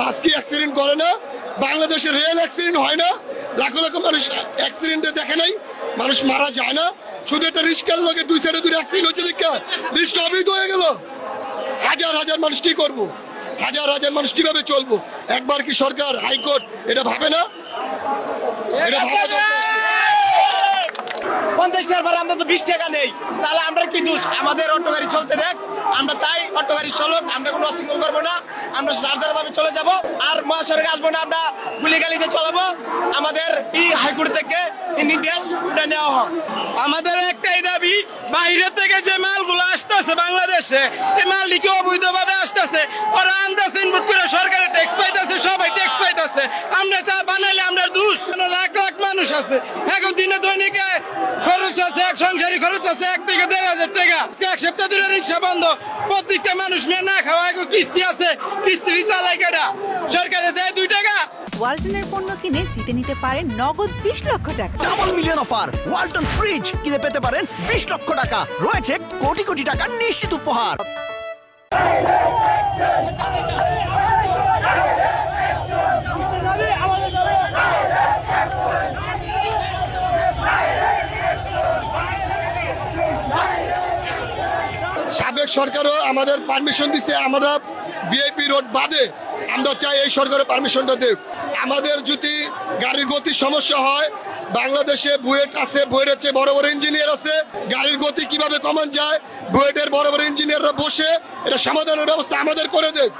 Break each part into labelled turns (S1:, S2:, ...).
S1: বাস কি অ্যাক্সিডেন্ট করে না বাংলাদেশে রেল অ্যাক্সিডেন্ট হয় না লাখো লাখো মানুষ অ্যাক্সিডেন্টে দেখে নাই মানুষ মারা যায় না। শুধু একটা রিস্কের লোকে দুই সাইডে দুই অ্যাক্সিডেন্ট হচ্ছে দেখা রিস্ক অবৈধ হয়ে গেল। হাজার হাজার মানুষ কী করব? হাজার হাজার মানুষ কীভাবে চলবো? একবার কি সরকার হাইকোর্ট এটা ভাবে না? এটা ভাবা দরকার।
S2: পঞ্চাশ টাকার ভাড়া তো বিশ টাকা নেই। তাহলে আমরা কি দোষ? আমাদের অটো গাড়ি চলতে দেখ, আমরা চাই অটো গাড়ি চলুক, আমরা কোনো অশৃঙ্খল করব না, আমরা চার্জার ভাবে চলে যাব, আর মহাসড়কে আসব না, আমরা গুলি গালিতে চলাবো। আমাদের এই হাইকোর্ট থেকে এই নির্দেশ ওটা নেওয়া হোক।
S3: আমাদের একটাই দাবি, বাইরে থেকে যে মালগুলো আসতেছে বাংলাদেশে, এই মালটি কি অবৈধভাবে আসতেছে। ওরা আন্দাজ ইনপুট করে সরকারের ট্যাক্স পাইতেছে, সবাই ট্যাক্স পাইতেছে। আমরা চা বানাইলে আমরা লাখ লাখ মানুষ আছে। এখন দিনে দৈনিকে খরচ আছে এক সংসারী খরচ আছে এক থেকে দেড় হাজার টাকা। এক সপ্তাহ ধরে রিক্সা বন্ধ। প্রত্যেকটা মানুষ মেয়ে না খাওয়া এখন কিস্তি আছে। কিস্তি চালাই কেটা সরকারে দেয় দুই টাকা।
S4: ওয়ালটনের পণ্য কিনে জিতে নিতে পারেন নগদ বিশ লক্ষ টাকা।
S5: Double million offer Walton fridge কিনে পেতে পারেন বিশ লক্ষ টাকা। রয়েছে কোটি কোটি টাকার নিশ্চিত উপহার।
S1: সাবেক সরকারও আমাদের পারমিশন দিচ্ছে আমরা বিআইপি রোড বাদে আমরা চাই এই সরকারের পারমিশনটা দেব আমাদের যদি গাড়ির গতি সমস্যা হয়, বাংলাদেশে বুয়েট আছে, বুয়েটের চেয়ে বড় বড় ইঞ্জিনিয়ার আছে, গাড়ির গতি কীভাবে কমান যায়, বুয়েটের বড় বড় ইঞ্জিনিয়াররা বসে এটা সমাধানের ব্যবস্থা আমাদের করে দেখ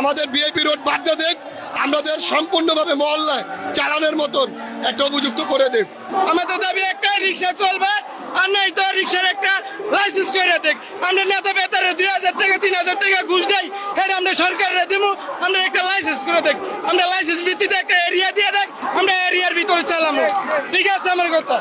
S1: আমাদের বিআইপি রোড বাদ দেখ আমাদের সম্পূর্ণভাবে মহল্লায় চালানোর মতন একটা উপযুক্ত করে দেখ
S3: আমাদের দাবি একটা রিক্সা চলবে আর নাই তো রিক্সার একটা লাইসেন্স করে দেখ আমরা নেতা বেতারে দুই হাজার টাকা তিন হাজার টাকা ঘুষ দেই হ্যাঁ আমরা সরকারের দিব আমরা একটা লাইসেন্স করে দেখ আমরা লাইসেন্স ভিত্তিতে একটা এরিয়া দিয়ে দেখ আমরা এরিয়ার ভিতরে চালামো। ঠিক আছে আমার কথা?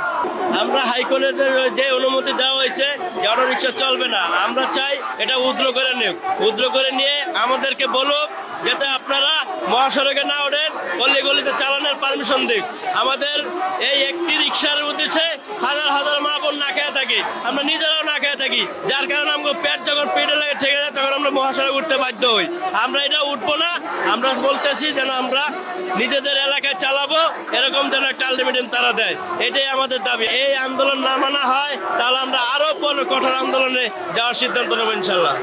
S6: আমরা হাইকোর্টের যে অনুমতি দেওয়া হয়েছে যে অটো রিক্সা চলবে না। আমরা চাই এটা উদ্র করে নিক। উদ্র করে নিয়ে আমাদেরকে বলুক, যাতে আপনারা মহাসড়কে না ওঠেন গলি গলিতে চালানোর পারমিশন দিক। আমাদের এই একটি রিক্সার উদ্দেশ্যে হাজার হাজার মা বোন না খেয়ে থাকি। আমরা নিজেরাও না খেয়ে থাকি। যার কারণে আমাকে পেট যখন পেটে লাগে ঠেকে যায়, তখন আমরা মহাসড়কে উঠতে বাধ্য হই। আমরা এটা উঠবো না। আমরা বলতেছি যেন আমরা নিজেদের এলাকায় চালাবো, এরকম যেন একটা আলটিমেটাম তারা দেয়। এটাই আমাদের দাবি। এই আন্দোলন না মানা হয়, তাহলে আমরা আরও বড় কঠোর আন্দোলনে যাওয়ার সিদ্ধান্ত নেব ইনশাল্লাহ।